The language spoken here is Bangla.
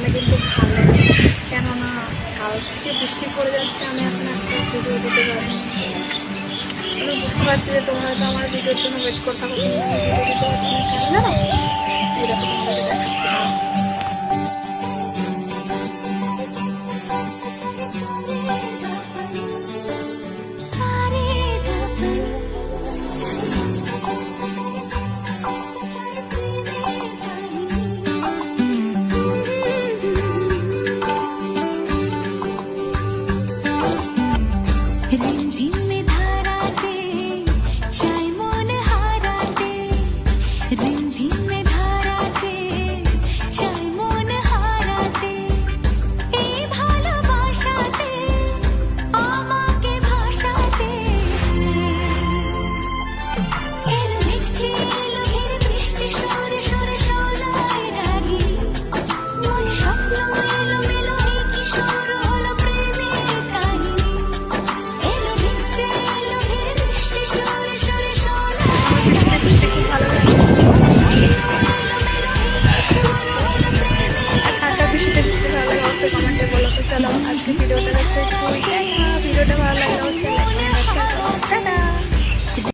আমি কিন্তু ভালো কেননা, কাল থেকে বৃষ্টি পড়ে যাচ্ছে, আমি এখন একটা ভিডিও দিতে পারি আমি বুঝতে পারছি যে তোমরা হয়তো আমার ভিডিওর জন্য ওয়েট করতে হবে দিতে পারছি না। কেন জানো করলাম আজকে ভিডিওটা শেষ করি হ্যাঁ, ভিডিওটা ভালো লাগলে